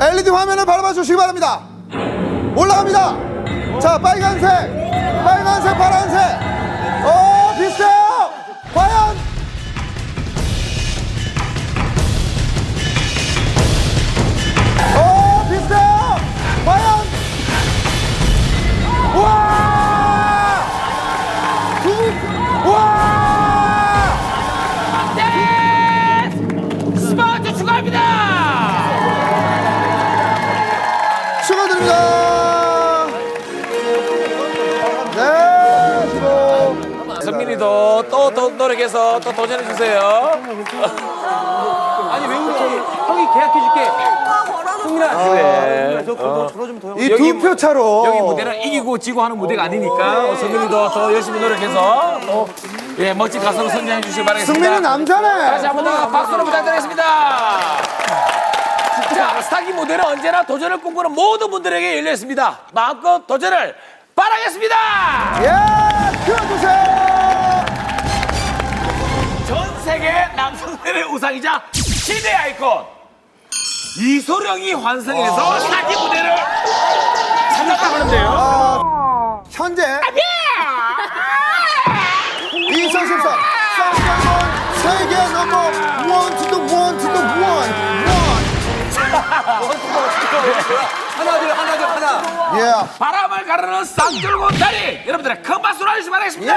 LED 화면을 바라봐 주시기 바랍니다. 올라갑니다. 자, 빨간색, 빨간색, 파란색. 선민이도 또, 또 노력해서 또 도전해 주세요. 아니 왜 울어? 형이 계약해줄게. 승민아. 그래. 저 걸어 걸어주면 더. 이 여기 두표 차로. 여기 무대는 이기고 지고 하는 무대가 아니니까 어, 선민이도 더 열심히 노력해서 또 예, 멋진 가수로 선정해 주시기 바라겠습니다. 승민은 남자네. 다시 한번 더 박수로 부탁드리겠습니다. 자, 스타기 무대는 언제나 도전을 꿈꾸는 모든 분들에게 열려 있습니다. 마음껏 도전을 바라겠습니다. 예, 키 우상이자 시대 아이콘 이소령이 환승해서 스타기 무대를 찾았다고 하는데요. 현재 2014 쌍방원 세계 넘버 원 투 더 원 투더 원 하나 둘 하나 둘 하나. 예. 바람을 가르는 쌍줄고 다리 여러분들의 큰 박수로 해주시기 바라겠습니다.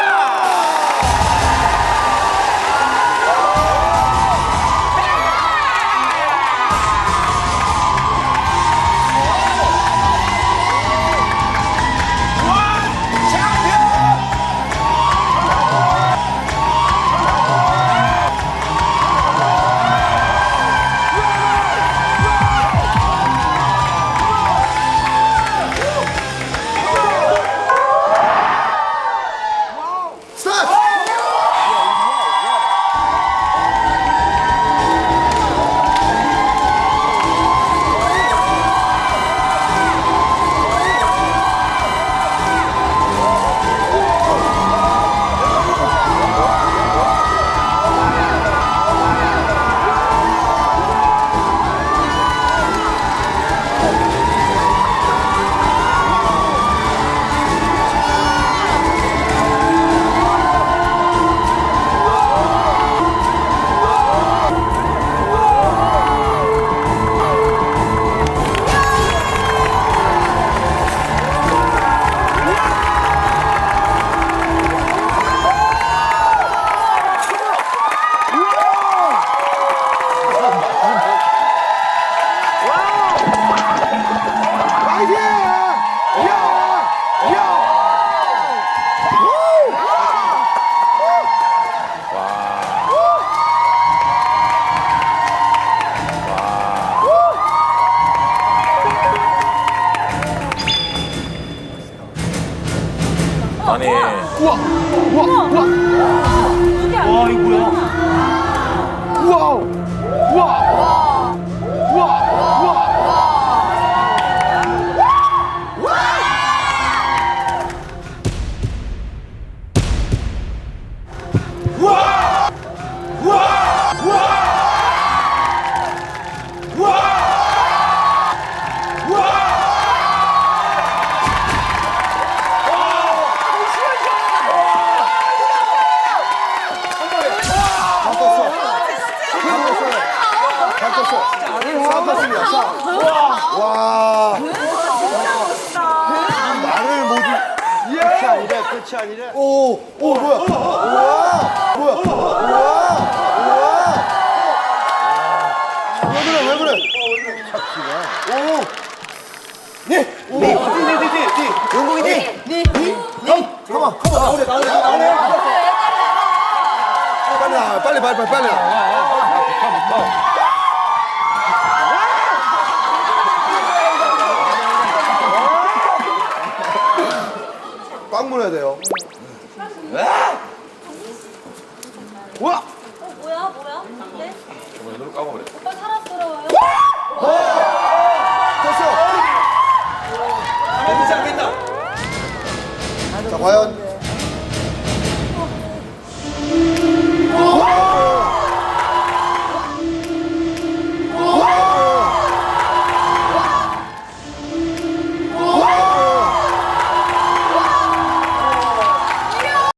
아니 싸웠습니다. 끝이 아니래. 오, 오 뭐야? 우와, 뭐야? 우와, 우와. 왜 그래? 왜 그래? 오. 네. 오. 네. 네. 네. 네. 영국이 네. 네. 네. 잠깐만. 잠깐만. 나오래. 나오래. 나오래. 빨리 나. 빨리 빨리 빨리 빨리 나. 꽉 와! 뭐야 뭐야? 네? 눈을 감아버려. 오빠 사랑스러워요? 됐어. 자, 과연